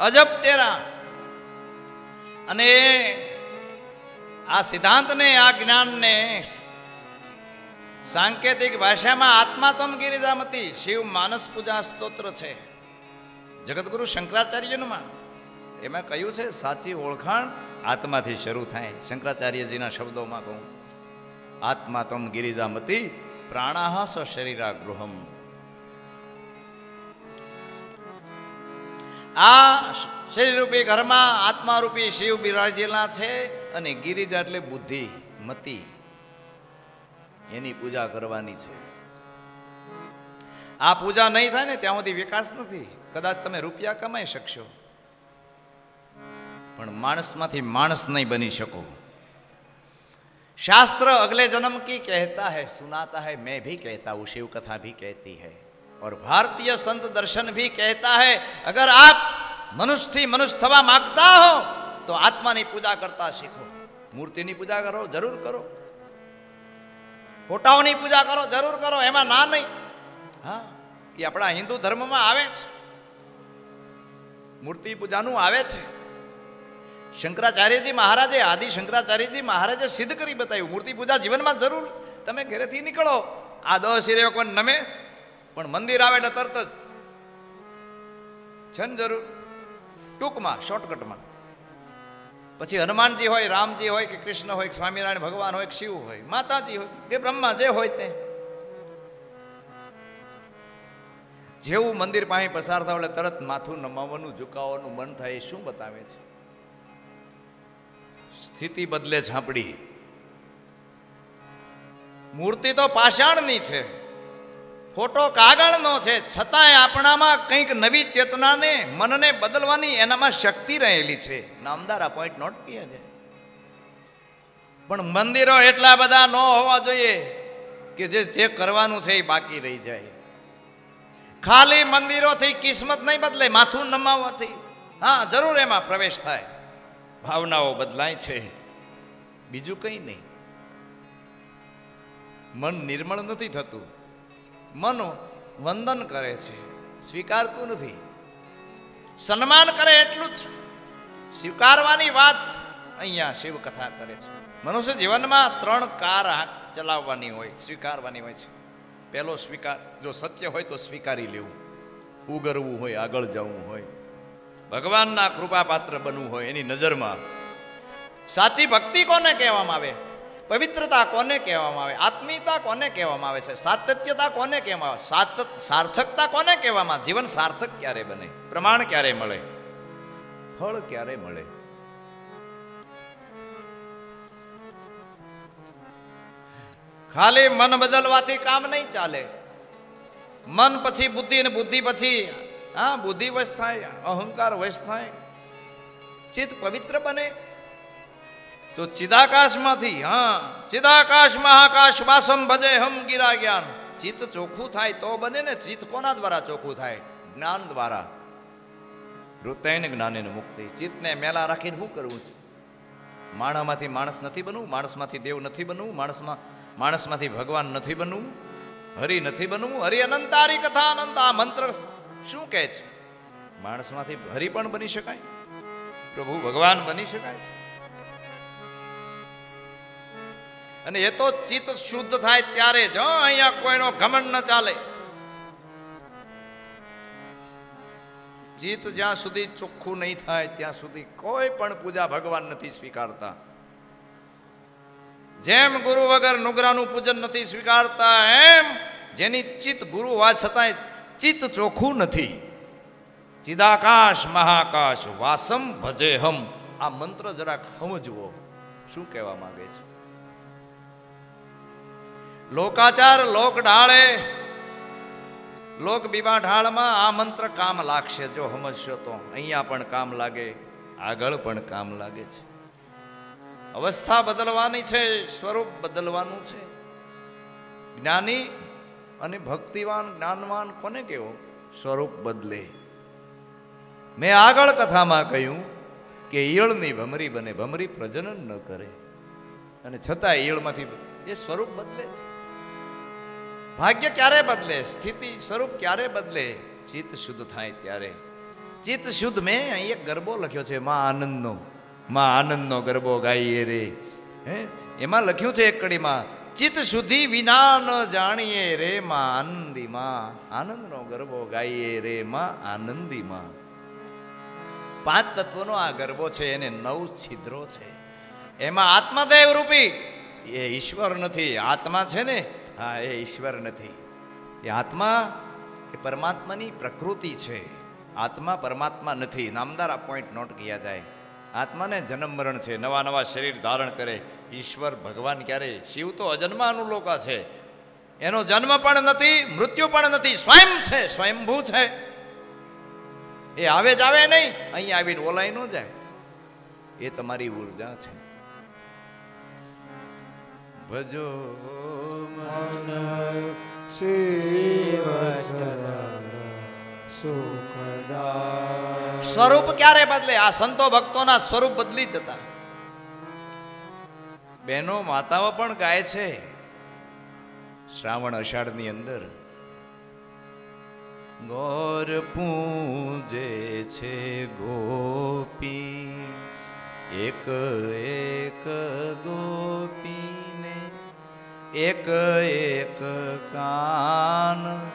અજબ તેરા. અને આ સિદ્ધાંતને, આ જ્ઞાનને સાંકેતિક ભાષામાં આત્માતમ ગિરિજામતી, શિવ માનસ પૂજા સ્તોત્ર છે. જગતગુરુ શંકરાચાર્યનું એમાં કહ્યું છે, સાચી ઓળખાણ આત્માથી શરૂ થાય. શંકરાચાર્યજીના શબ્દોમાં કહું. આત્માતમ ગિરિજામતી પ્રાણાહ સ શરીરા ગૃહમ આ શરીરરૂપી ઘરમાં આત્મારૂપી શિવ બિરાજેલા છે અને ગિરિજા એટલે બુદ્ધિ મતિ એની પૂજા કરવાની છે આ પૂજા નહીં થાય ને ત્યાં સુધી વિકાસ નથી કદાચ તમે રૂપિયા કમાઈ શકશો પણ માણસમાંથી માણસ નહીં બની શકો शास्त्र अगले जन्म की कहता है सुनाता है मैं भी कहता हूं शिव कथा भी कहती है और भारतीय संत दर्शन भी कहता है अगर आप मनुष्य थी मनुष्य थवा मांगता हो तो आत्मा ની પૂજા કરતા શીખો મૂર્તિની પૂજા કરો જરૂર કરો ફોટાઓની પૂજા કરો જરૂર કરો એમાં ના નહીં હા એ આપણા હિન્દુ ધર્મમાં આવે છે મૂર્તિ પૂજાનું આવે છે શંકરાચાર્યજી મહારાજે આદિ શંકરાચાર્યજી મહારાજે સિદ્ધ કરી બતાવ્યું મૂર્તિ પૂજા જીવનમાં જરૂર તમે ઘરેથી નીકળો આ દસ સિરિયો કોઈ નમે પણ મંદિર આવે એટલે તરત જ. છે ને જરૂર. ટૂંકમાં શોર્ટકટમાં પછી હનુમાનજી હોય, રામજી હોય કે કૃષ્ણ હોય કે સ્વામિનારાયણ ભગવાન હોય કે શિવ હોય, માતાજી હોય કે બ્રહ્મા જે હોય તે. જેવું મંદિર પાસે પસાર થાવ એટલે તરત માથું નમાવવાનું, ઝુકાવવાનું મન થાય એ શું બતાવે છે? સ્થિતિ બદલે ઝાંપડી. મૂર્તિ તો પાષાણની છે. ફોટો કાગળનો છે, છતાંય આપણામાં કંઈક નવી ચેતનાને, મનને બદલવાની એનામાં શક્તિ રહેલી છે. નામદાર પોઈન્ટ નોટ કિયા છે. પણ મંદિરો એટલા બધા ન હોવા જોઈએ કે જે જે કરવાનું છે એ બાકી રહી જાય. ખાલી મંદિરોથી કિસ્મત નહીં બદલે, માથું નમાવવાથી. હા, જરૂર એમાં પ્રવેશ થાય. ભાવનાઓ બદલાય છે. બીજું કંઈ નહીં. મન નિર્મળ નથી થતું. મન વંદન કરે છે. સ્વીકારતું નથી. સન્માન કરે એટલું જ સ્વીકારવાની વાત અહીંયા શિવ કથા કરે છે. મનુષ્ય જીવનમાં ત્રણ કાર ચલાવવાની હોય, સ્વીકારવાની હોય છે. પહેલો સ્વીકાર, જો સત્ય હોય તો સ્વીકારી લેવું. ઉગરવું હોય, આગળ જવું હોય. ભગવાનના કૃપાપાત્ર બનવું હોય એની નજરમાં. સાચી ભક્તિ કોને કહેવામાં આવે? પવિત્રતા કોને કહેવામાં આવે? આત્મીયતા કોને કહેવામાં આવે છે? સાતત્યતા કોને કહેવામાં આવે? સાત, સાર્થકતા કોને કહેવામાં જીવન સાર્થક ક્યારે બને? પ્રમાણ ક્યારે મળે? ફળ ક્યારે મળે? ખાલી મન બદલવાથી કામ નહીં ચાલે. મન પછી બુદ્ધિ અને બુદ્ધિ પછી, હા, બુદ્ધિ વશ થાય, અહંકાર વશ થાય. ચિત્ત પવિત્ર બને. તો ચિદાકાશમાંથી, હા, ચિદાકાશ મહાકાશ વાસમ ભજે હમ ગિરા જ્ઞાન. ચિત્ત ચોખ્ખું થાય તો બને ને ચિત્ત કોના દ્વારા ચોખ્ખું થાય? જ્ઞાન દ્વારા. વૃત્તૈન જ્ઞાને મુક્તિ. ચિત્તને મેલા રાખીને શું કરવું છે? માણામાંથી માણસ નથી બનવું, માણસમાંથી દેવ નથી બનવું, માણસમાં, માણસમાંથી ભગવાન નથી બનવું, હરિ નથી બનવું, હરિ અનંતારી કથા અનંત, આ મંત્ર શું કહે છે? માણસમાંથી હરિ પણ બની શકાય? પ્રભુ ભગવાન બની શકાય છે? અને એ તો ચિત્ત શુદ્ધ થાય ત્યારે જ અહીંયા કોઈનો ઘમંડ ન ચાલે. ચિત્ત જ્યાં સુધી ચોખ્ખું નહીં થાય, ત્યાં સુધી કોઈ પણ પૂજા ભગવાન નથી સ્વીકારતા. જેમ ગુરુ વગર નુગરાનું પૂજન નથી સ્વીકારતા, એમ જેની ચિત્ત ગુરુ હોવા છતાંય ચિત્ત ચોખ્ખું નથી. ચિદાકાશ, મહાકાશ, વાસમ ભજે હમ આ મંત્ર જરાક સમજવો. શું કહેવા માંગે છે? લોકાચાર લોક ઢાળે. લોક બીબા ઢાળમાં આ મંત્ર કામ લાગશે. જો સમજશો તો અહીંયા પણ કામ લાગે, આગળ પણ કામ લાગે છે. અવસ્થા બદલવાની છે, સ્વરૂપ બદલવાનું છે. જ્ઞાની અને ભક્તિવાન, જ્ઞાનવાન કોને કેવો સ્વરૂપ બદલે. મેં આગળ કથામાં કહ્યું કે ઈયળની ભમરી બને, ભમરી પ્રજનન ન કરે. અને છતાં ઈયળમાંથી એ સ્વરૂપ બદલે છે. ભાગ્ય ક્યારે બદલે? સ્થિતિ સ્વરૂપ ક્યારે બદલે? ચિત્ત શુદ્ધ થાય ત્યારે. ચિત્ત શુદ્ધ મેં અહીં એક ગરબો લખ્યો છે, માં આનંદનો માં આનંદનો ગરબો ગાઈએ રે. હે? એમાં લખ્યું છે એક કડીમાં, ચિત્ત શુદ્ધિ વિના ન જાણીએ રે માં આનંદી માં આનંદનો ગરબો ગાઈએ રે માં આનંદી માં પાંચ તત્વોનો આ ગરબો છે, એને નવ છિદ્રો છે. એમાં આત્મદેવ રૂપી એ ઈશ્વર નથી, આત્મા છે ને હા, એ ઈશ્વર નથી. એ આત્મા એ પરમાત્માની પ્રકૃતિ છે. આત્મા પરમાત્મા નથી. નામદાર આ પોઈન્ટ નોટ કિયા જાય. આત્માને જન્મ મરણ છે. નવા નવા શરીર ધારણ કરે. ઈશ્વર, ભગવાન ક્યારે? શિવ તો અજન્મા અનુલોકા છે. એનો જન્મ પણ નથી, મૃત્યુ પણ નથી. સ્વયં છે, સ્વયંભૂ છે. એ આવે જ આવે નહીં. અહીં આવીને ઓલાઈ ન જાય. એ તમારી ઊર્જા છે. ભજો. સ્વરૂપ ક્યારે બદલે આ સંતો ભક્તોના સ્વરૂપ બદલી જતા બહેનો માતાઓ પણ ગાય છે શ્રાવણ અષાઢની અંદર ગોર પૂજે છે ગોપી એક એક ગોપીને એક એક કાન.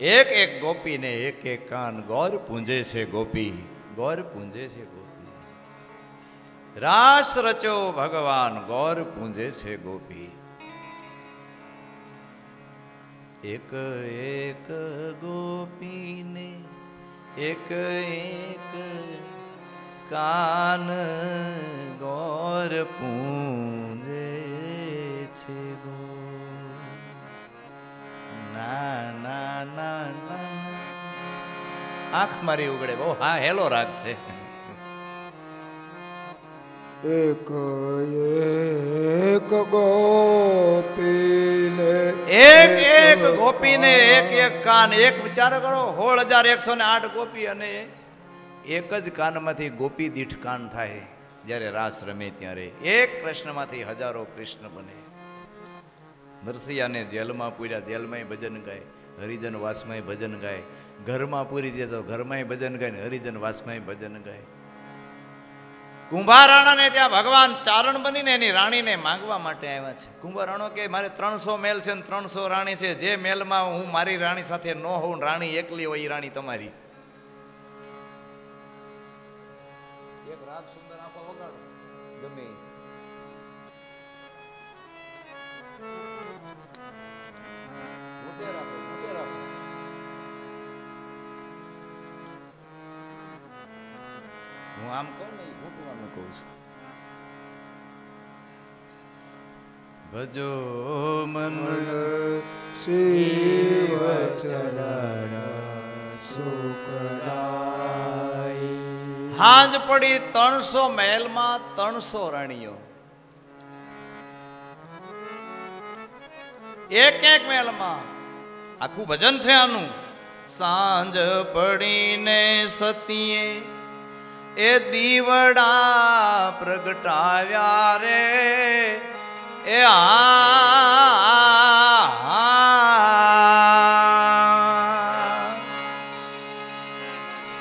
એક એક ગોપીને એક એક કાન. ગોર પૂંજે છે ગોપી. ગોર પૂંજે છે ગોપી. રાસ રચો ભગવાન. ગોર પૂંજે છે ગોપી. એક એક ગોપીને, એક એક કાન ગોર પૂંજે છે ગો. ના ના ના આંખ મારી ઉગડે. બહુ હા, હેલો રાગ છે. એક એક ગોપીને એક એક ગોપીને એક એક કાન એક વિચાર કરો સોળ હજાર એકસો ને આઠ ગોપી અને એક જ કાનમાંથી ગોપી દીઠ કાન થાય. જ્યારે રાસ રમે ત્યારે એક કૃષ્ણમાંથી હજારો કૃષ્ણ બને. નરસિંહાને જેલમાં પૂર્યા જેલમાંય ભજન ગાય હરિજન વાસમાંય ભજન ગાય. ઘરમાં પૂરી દે તો ઘરમાંય ભજન ગાય ને હરિજન વાસમાંય ભજન ગાય. કુંભારાણાને ત્યાં ભગવાન ચારણ બનીને એની રાણીને માંગવા માટે આવ્યા છે. કુંભારાણો કે મારે ત્રણસો મેલ છે ને ત્રણસો રાણી છે જે મેલમાં હું મારી રાણી સાથે ન હોઉં રાણી એકલી હોય એ રાણી તમારી. એક રાગ સુંદર આપો વગાડો. ગમે આમ કહું ને એ ઘૂંટવાનું કહું છું. ભજો મન શિવ ચરણ સુકરાય હાંજ પડી ત્રણસો મહેલમાં ત્રણસો રાણીઓ. એક એક મહેલમાં. આખું ભજન છે આનું. સાંજ પડીને સતીએ એ દીવડા પ્રગટાવ્યા રે. એ આ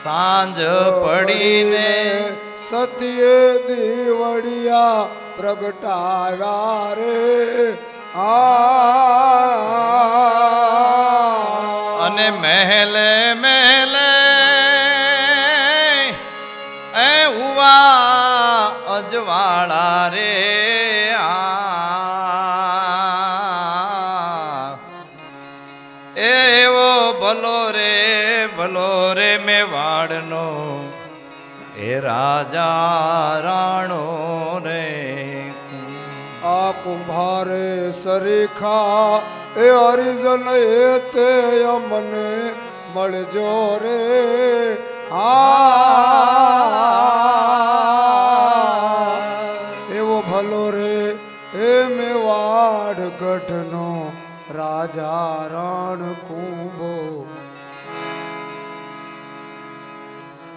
સાંજ પડીને સત્ય દીવડિયા પ્રગટાવ્યા રે. આ. અને મહેલે મહેલે રાજા રે આ કુંભારે સરીખા એ હરિજન એ તે અમને મળજો રે આ એવો ભલો રે એ મેવાડ ગઢનો રાજા રણ કુંભો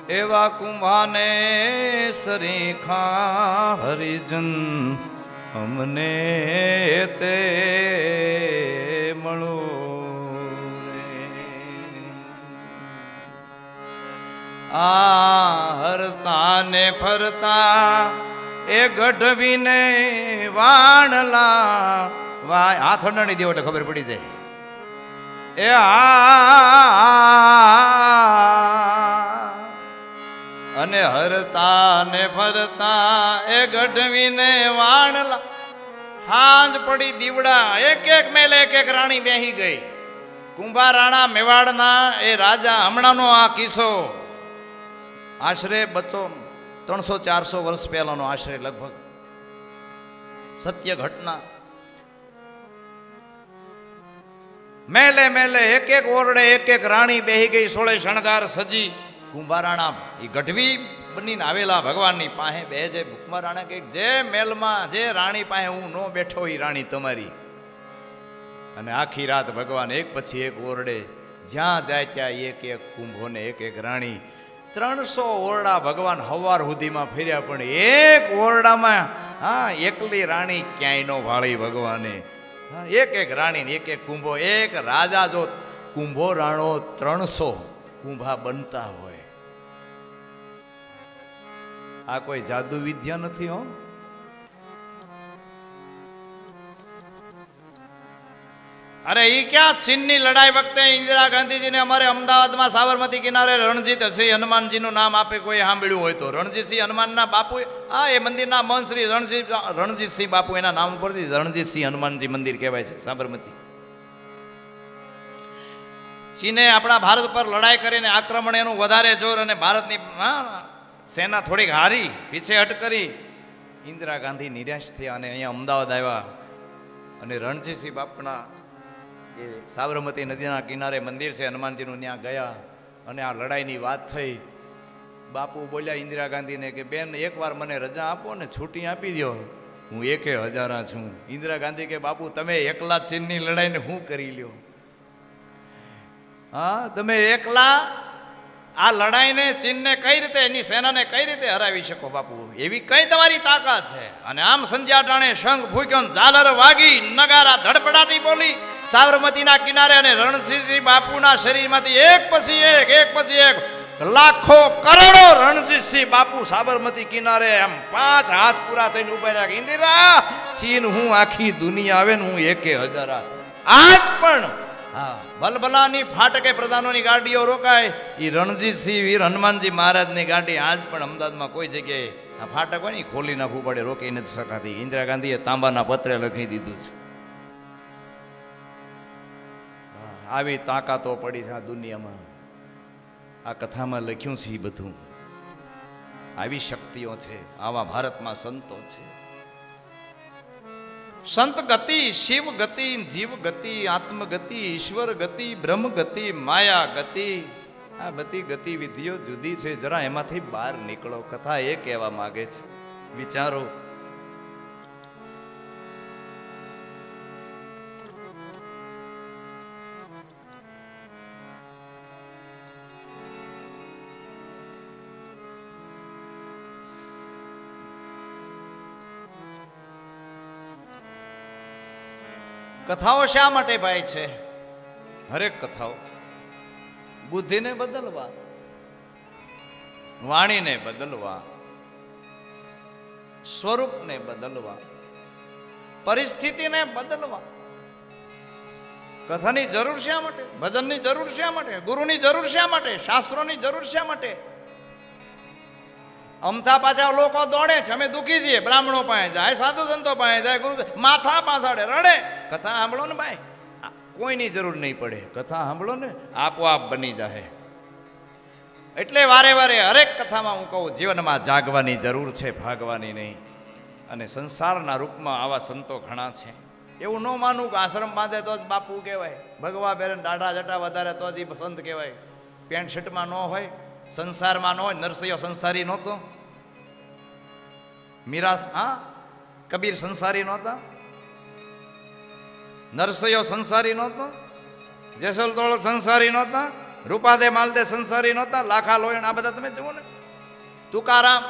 એવા કુંભાને સરીખા હરિજન, અમને તે મળો આ હરતા ને ફરતા એ ગઢવીને વાણલા વાય હાથ અડાણી દેવો ખબર પડી જાય. એ આ અને હરતા ને ફરતા એ ગઢવીને વાણલા. હાંજ પડી દીવડા એક એક મેલે એક એક રાણી બેહી ગઈ. કુંભા મેવાડના એ રાજા, હમણાંનો આ કિસ્સો. આશરે બચ્ચો ત્રણસો, ચારસો વર્ષ પહેલાનો આશરે લગભગ. સત્ય ઘટના. મેલે મેલે એક એક ઓરડે એક એક રાણી બેહી ગઈ, સોળે શણગાર સજી. કુંભારાણા એ ગઢવી બનીને આવેલા ભગવાનની પાસે બે જે ભૂખમાં રાણા કે જે મેલમાં જે રાણી પાસે હું નો બેઠો એ રાણી તમારી. અને આખી રાત ભગવાન એક પછી એક ઓરડે જ્યાં જાય ત્યાં એક એક કુંભોને એક એક રાણી. ત્રણસો ઓરડા ભગવાન હવાર સુધીમાં ફેર્યા, પણ એક ઓરડામાં, હા, એકલી રાણી ક્યાંય નો ભાળી ભગવાને. હા, એક એક રાણીને એક એક કુંભો, એક રાજા જો કુંભો રાણો ત્રણસો કુંભા બનતા હોય. આ કોઈ જાદુ વિદ્યા નથી હો. અરે એ ક્યાં ચીનની લડાઈ વખતે ઇન્દિરા ગાંધીજીને અમારે અમદાવાદમાં સાબરમતી કિનારે રણજીત સિંહ હનુમાનજીનું નામ આપે કોઈ સાંભળ્યું હોય તો? રણજીતસિંહ હનુમાનના બાપુ હા એ મંદિરના મન શ્રી રણજીત રણજીતસિંહ બાપુ એના નામ ઉપરથી રણજીતસિંહ હનુમાનજી મંદિર કહેવાય છે સાબરમતી. ચીને આપણા ભારત પર લડાઈ કરીને આક્રમણ એનું વધારે જોર અને ભારતની હા, સેના થોડીક હારી પીછેહટ કરી. ઇન્દિરા ગાંધી નિરાશ થયા અને અહીંયા અમદાવાદ આવ્યા. અને રણજીતસિંહ બાપના એ સાબરમતી નદીના કિનારે મંદિર છે, હનુમાનજીનું ત્યાં ગયા. અને આ લડાઈની વાત થઈ. બાપુ બોલ્યા ઇન્દિરા ગાંધીને કે, બેન, એકવાર મને રજા આપો ને છૂટી આપી દો હું એકે હજારા છું. ઇન્દિરા ગાંધી કે, બાપુ, તમે એકલા ચીનની લડાઈને હું કરી લ્યો? હા, તમે એકલા આ લડાઈને ચીનને કઈ રીતે, એની સેનાને કઈ રીતે હરાવી શકો બાપુ? એવી કઈ તમારી તાકાત છે? અને આમ સંધ્યા ટાણે શંખ ભૂક્યો ઝાલર વાગી, નગારા ધડપડાટી બોલી, સાબરમતીના કિનારે અને રણજીતસિંહ બાપુના શરીરમાંથી એક પછી એક એક પછી એક, લાખો કરોડો રણજીતસિંહ બાપુ સાબરમતી કિનારે એમ પાંચ હાથ પૂરા થઈને ઊભા રહ્યા ઇન્દિરા, ચીન, હું આખી દુનિયા આવે ને હું એકે હજારા આજ પણ હા, બલબલાની ફાટકે પ્રધાનોની ગાડીઓ રોકાય. એ રણજીતસિંહ વીર હનુમાનજી મહારાજની ગાડી આજ પણ અમદાવાદમાં કોઈ જગ્યાએ આ ફાટક હોય ને ખોલી નાખવું પડે, રોકી નથી શકાતી. ઇન્દિરા ગાંધીએ તાંબાના પત્રે લખી દીધું છે. આવી તાકાતો પડી છે આ દુનિયામાં. આ કથામાં લખ્યું છે એ બધું. આવી શક્તિઓ છે, આવા ભારતમાં સંતો છે. સંત ગતિ, શિવ ગતિ, જીવ ગતિ, આત્મ ગતિ, ઈશ્વર ગતિ, બ્રહ્મ ગતિ, માયા ગતિ. આ બધી ગતિવિધિઓ જુદી છે. જરા એમાંથી બહાર નીકળો. કથા એ કહેવા માગે છે. વિચારો. કથાઓ શા માટે ભાઈ છે? હરેક કથાઓ. બુદ્ધિને બદલવા. વાણીને બદલવા. સ્વરૂપને બદલવા. પરિસ્થિતિને બદલવા. કથાની જરૂર શા માટે? ભજનની જરૂર શા માટે? ગુરુની જરૂર શા માટે? શાસ્ત્રોની જરૂર શા માટે? અમથા પાછા લોકો દોડે છે, અમે દુઃખી છીએ, બ્રાહ્મણો પાસે જાય, સાધુ સંતો પાસે જાય, ગુરુ માથા પાછાડે રડે. કથા સાંભળો ને ભાઈ. કોઈની જરૂર નહીં પડે. કથા સાંભળો ને, આપોઆપ બની જાય એટલે વારે વારે હરેક કથામાં હું કહું, જીવનમાં જાગવાની જરૂર છે, ભાગવાની નહીં. અને સંસારના રૂપમાં આવા સંતો ઘણા છે. એવું ન માનવું કે આશ્રમ બાંધે તો જ બાપુ કહેવાય. ભગવા બેરન દાઢા જટા વધારે તો જ એ સંત કહેવાય. પેન્ટ શર્ટમાં ન હોય. સંસારમાં ન હોય નરસૈયો સંસારી નહોતો. મીરાસ, હા? કબીર સંસારી નહોતા. નરસૈયો સંસારી નહોતો. જેસલ તોળ સંસારી નહોતા. રૂપાદે માલદે સંસારી નહોતા. લાખા લોયણ, આ બધા તમે જુઓ ને. તુકારામ.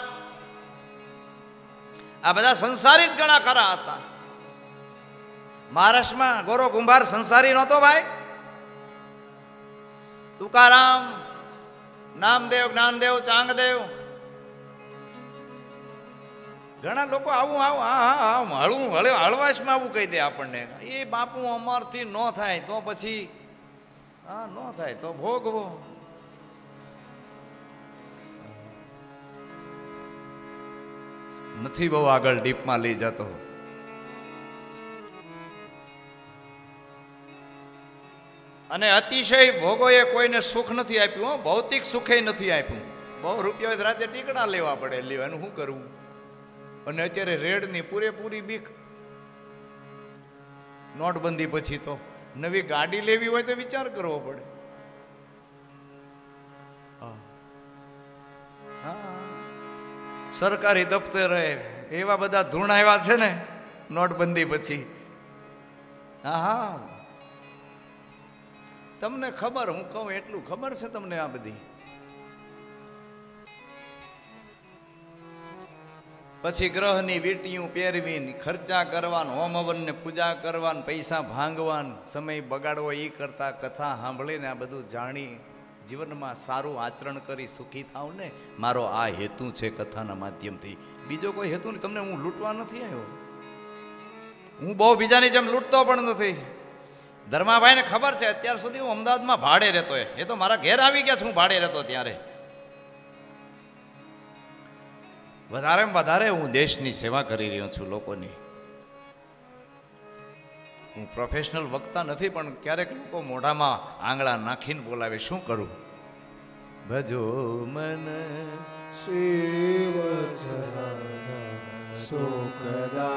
આ બધા સંસારી જ ઘણા ખરા હતા. મહારાષ્ટ્રમાં ગોરો કુંભાર સંસારી નહોતો ભાઈ. તુકારામ. નામદેવ, જ્ઞાનદેવ, ચાંગદેવ. ઘણા લોકો આવું આવું હા હા હા હળવું, હળે, હળવાશમાં આવું કહી દે આપણને. એ બાપુ અમારથી ન થાય તો પછી, હા, ન થાય તો ભોગવો. નથી બહુ આગળ ડીપમાં લઈ જતો. અને અતિશય ભોગોએ કોઈને સુખ નથી આપ્યું ભૌતિક સુખે નથી આપ્યું. બહુ રૂપિયા રાતે ટીકડા લેવા પડે. લેવાનું શું કરવું અને અત્યારે રેડની પૂરેપૂરી બીક. નોટબંધી પછી તો નવી ગાડી લેવી હોય તો વિચાર કરવો પડે. સરકારી દફતરે એવા બધા ધૂણ આવ્યા છે ને, નોટબંધી પછી. હા હા. તમને ખબર, હું કહું એટલું ખબર છે તમને આ બધી? પછી ગ્રહની વીટીયું પહેરવી ખર્ચા કરવાન હોમ હવનને પૂજા કરવાન, પૈસા ભાંગવાન, સમય બગાડવો એ કરતા કથા સાંભળીને આ બધું જાણી જીવનમાં સારું આચરણ કરી સુખી થાવ ને, મારો આ હેતુ છે કથાના માધ્યમથી. બીજો કોઈ હેતુ નહીં, તમને હું લૂંટવા નથી આવ્યો? હું બહુ બીજાની જેમ લૂંટતો પણ નથી. ધર્માભાઈને ખબર છે, અત્યાર સુધી હું અમદાવાદમાં ભાડે રહેતો એ. તો મારા ઘેર આવી ગયા છે, હું ભાડે રહેતો ત્યારે. વધારે વધારે હું દેશની સેવા કરી રહ્યો છું લોકોની. હું પ્રોફેશનલ વક્તા નથી, પણ ક્યારેક લોકો મોઢામાં આંગળા નાખીને બોલાવે, શું કરું? ભજો મન ચરણ સુખદા